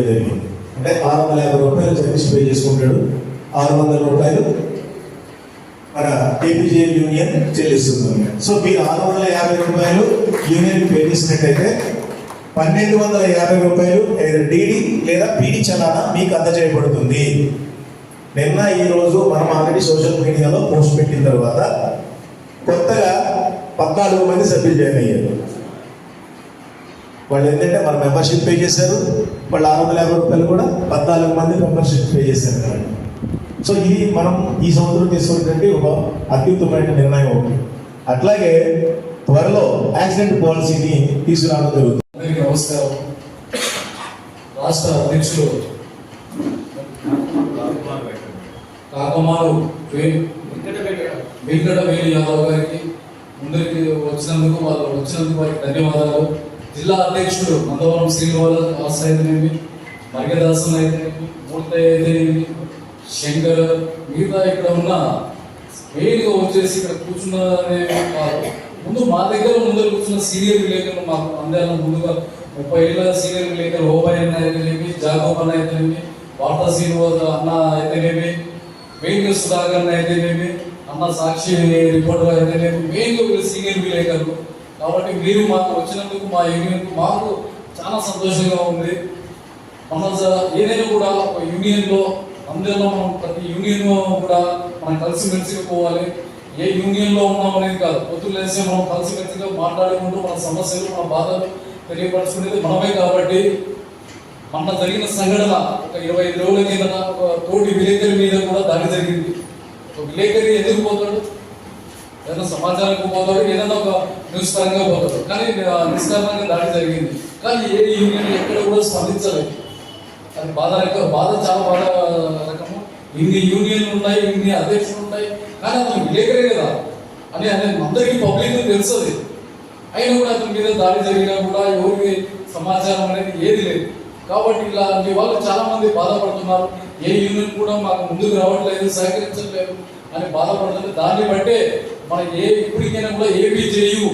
చేయడం జరిగింది అంటే ఆరు వందల యాభై రూపాయలు జగదీష్ పే చేసుకుంటాడు. ఆరు వందల రూపాయలు మన ఏపీజే యూనియన్ చెల్లిస్తుంది. సో మీరు ఆరు వందల యాభై రూపాయలు యూనియన్ పే చేసినట్టయితే పన్నెండు వందల యాభై రూపాయలు డీడీ లేదా పీడీ చలానా మీకు అందజేయబడుతుంది. నిన్న ఈ రోజు మనం ఆల్రెడీ సోషల్ మీడియాలో పోస్ట్ పెట్టిన తర్వాత కొత్తగా పద్నాలుగు మంది సభ్యులు జాయిన్ అయ్యారు. వాళ్ళు ఏంటంటే మన మెంబర్షిప్ పే చేశారు. వాళ్ళు ఆరు వందల యాభై రూపాయలు కూడా పద్నాలుగు మంది మెంబర్షిప్ పే చేశారు. సో ఇది మనం ఈ సంవత్సరం తీసుకున్నటువంటి ఒక అత్యుత్తమైన నిర్ణయం ఒకటి. అట్లాగే త్వరలో యాక్సిడెంట్ పాలసీని తీసుకురావడం జరుగుతుంది. అందరికీ నమస్కారం. రాష్ట్ర అధ్యక్షుడు కాకమారు వే- వెంకట యాదవ్ గారికి ముందరికి వచ్చినందుకు వాళ్ళు వచ్చినందుకు వారికి ధన్యవాదాలు. జిల్లా అధ్యక్షుడు మందవరం శ్రీనివాస్ అయితేనేమి మర్గదాసన్ అయితేనేమి మూర్తయ్య అయితేనేమి శంకర్ మిగతా ఇక్కడ ఉన్న మెయిన్గా వచ్చేసి ఇక్కడ కూర్చున్ననే కాదు. ముందు మా దగ్గర ముందర కూర్చున్న సీనియర్ విలేకరులు మాకు అందాల ముందుగా ముప్పై ఏళ్ళ సీనియర్ విలేకరు ఓబాయ్ అన్న అయితేనేమి జాగోబ్ అన్న అయితేనేమి వార్తా శ్రీనివాస్ అన్న అయితేనేమి మెయిన్ సుధాకర్ అన్న అయితేనేమి అన్న సాక్షి రిపోర్టర్ అయితేనేమి మెయిన్గా సీనియర్ విలేకరులు. కాబట్టి మీరు మాకు వచ్చినందుకు మా యూనియన్ మాకు చాలా సంతోషంగా ఉంది. మనం ఏదైనా కూడా ఒక యూనియన్లో అందరిలో మనం ప్రతి యూనియన్ కూడా మనం కలిసిమెలిసిగా పోవాలి. ఏ యూనియన్లో ఉన్నాం అనేది కాదు. పొద్దున్న లేస్తే మనం కలిసిమెలిసిగా మాట్లాడుకుంటూ మన సమస్యలు మన బాధలు తెలియపరచుకునేది మనమే కాబట్టి మన జరిగిన సంఘటన ఒక ఇరవై ఐదు రోజుల కింద ఒక తోటి విలేకరి మీద కూడా దాడి జరిగింది. ఒక విలేకరి ఎందుకు పోతాడు? ఏదైనా సమాచారానికి పోతాడు ఏదైనా ఒక న్యూస్ పరంగా పోతాడు కానీ ఆ నిష్కారణంగా దాడి జరిగింది. కానీ ఏ యూనియన్ ఎక్కడ కూడా స్పందించలేదు. అది బాధ రకం బాధ చాలా బాధ రకము. ఇన్ని యూనియన్లు ఉన్నాయి ఇన్ని అధ్యక్షులు ఉన్నాయి. కానీ అతను విలేకరే కదా. అని అనేది అందరికీ పబ్లిక్ తెలుస్తుంది అయినా కూడా అతని మీద దాడి జరిగినా కూడా ఎవరికి సమాచారం అనేది ఏది లేదు. కాబట్టి ఇలాంటి వాళ్ళు చాలా మంది బాధపడుతున్నారు. ఏ యూనియన్ కూడా మాకు ముందుకు రావట్లేదు సహకరించట్లేదు అని బాధపడుతుంది దాన్ని బట్టే మన ఏ ఇప్పటికైనా కూడా ఏపీజేయు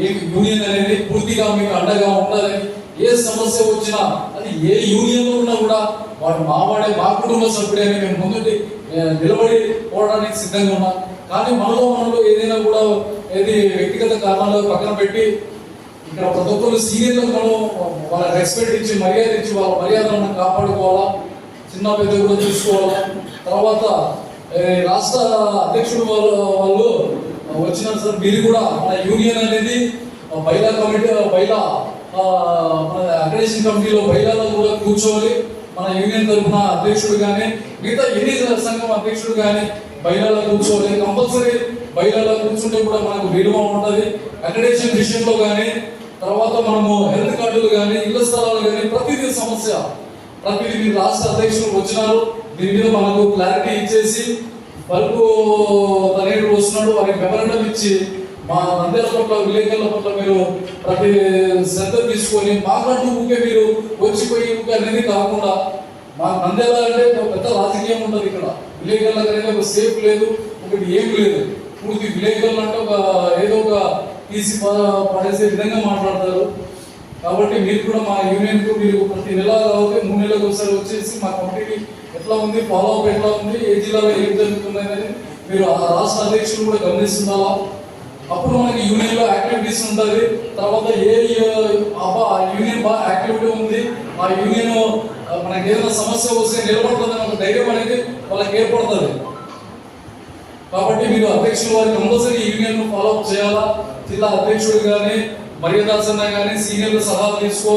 ఏ యూనియన్ అనేది పూర్తిగా మీకు అండగా ఉండాలని ఏ సమస్య వచ్చినా అది ఏ యూనియన్లో ఉన్నా కూడా వాడు మావాడే మా కుటుంబ సభ్యుడే మేము ముందుటి నిలబడి పోవడానికి సిద్ధంగా ఉన్నాం. కానీ మనలో మనలో ఏదైనా కూడా ఏది వ్యక్తిగత కారణాలు పక్కన పెట్టి ఇక్కడ ప్రతి ఒక్కరు సీనియర్లు మనం వాళ్ళ రెస్పెక్ట్ ఇచ్చి మర్యాద ఇచ్చి వాళ్ళ మర్యాదలను కాపాడుకోవాలా? చిన్న పెద్ద కూడా చూసుకోవాలా? తర్వాత రాష్ట్ర అధ్యక్షుడు వాళ్ళు వాళ్ళు వచ్చిన సార్. మీరు కూడా మన యూనియన్ అనేది బైలా కమిటీ బైలా మన అగ్రేషన్ కమిటీలో బైలాలో కూడా కూర్చోవాలి. మన యూనియన్ తరఫున అధ్యక్షుడు కానీ మిగతా ఎన్ని సంఘం అధ్యక్షుడు కానీ బైలాలో కూర్చోవాలి. కంపల్సరీ బైలాలో కూర్చుంటే కూడా మనకు విలువ ఉంటుంది. అగ్రేషన్ విషయంలో కానీ తర్వాత మనము హెల్త్ కార్డులు కానీ ఇళ్ళ స్థలాలు కానీ ప్రతిదీ సమస్య. ప్రతిదీ రాష్ట్ర అధ్యక్షులు వచ్చినారు. దీని మీద మనకు క్లారిటీ ఇచ్చేసి బల్బు తనేడు వస్తున్నాడు. వారికి మెమరండం ఇచ్చి మా నంద్యాల పట్ల విలేకరుల పట్ల మీరు ప్రతి శ్రద్ధ తీసుకొని మాట్లాడుతూ ఊకే మీరు వచ్చిపోయి ఊకే అనేది కాకుండా మా నంద్యాల అంటే ఒక పెద్ద రాజకీయం ఉంటుంది ఇక్కడ. విలేకరుల అనేది ఒక సేఫ్ లేదు ఒకటి ఏం లేదు. పూర్తి విలేకరులు అంటే ఒక ఏదో ఒక తీసి పడేసే విధంగా మాట్లాడతారు. కాబట్టి మీరు కూడా మా యూనియన్కు మీరు ప్రతి నెల కాబట్టి మూడు నెలలకు ఒకసారి వచ్చేసి మా కమిటీకి ఎట్లా ఉంది ఫాలో అప్ ఎట్లా ఉంది ఏ జిల్లాలో ఏం జరుగుతుందని మీరు ఆ రాష్ట్ర అధ్యక్షులు కూడా గమనిస్తున్నారా అప్పుడు మనకి యూనియన్లో యాక్టివిటీస్ ఉంటుంది తర్వాత ఏ ఆ యూనియన్ బాగా యాక్టివిటీ ఉంది ఆ యూనియన్ మనకి ఏదైనా సమస్య వస్తే నిలబడుతుంది ఒక ధైర్యం అనేది వాళ్ళకి ఏర్పడుతుంది. కాబట్టి మీరు అధ్యక్షులు వారి కంపల్సరీ యూనియన్ ఫాలో అప్ చేయాలా? జిల్లా అధ్యక్షుడు కానీ మర్యాదాసన్న కానీ సీనియర్లు సలహా తీసుకో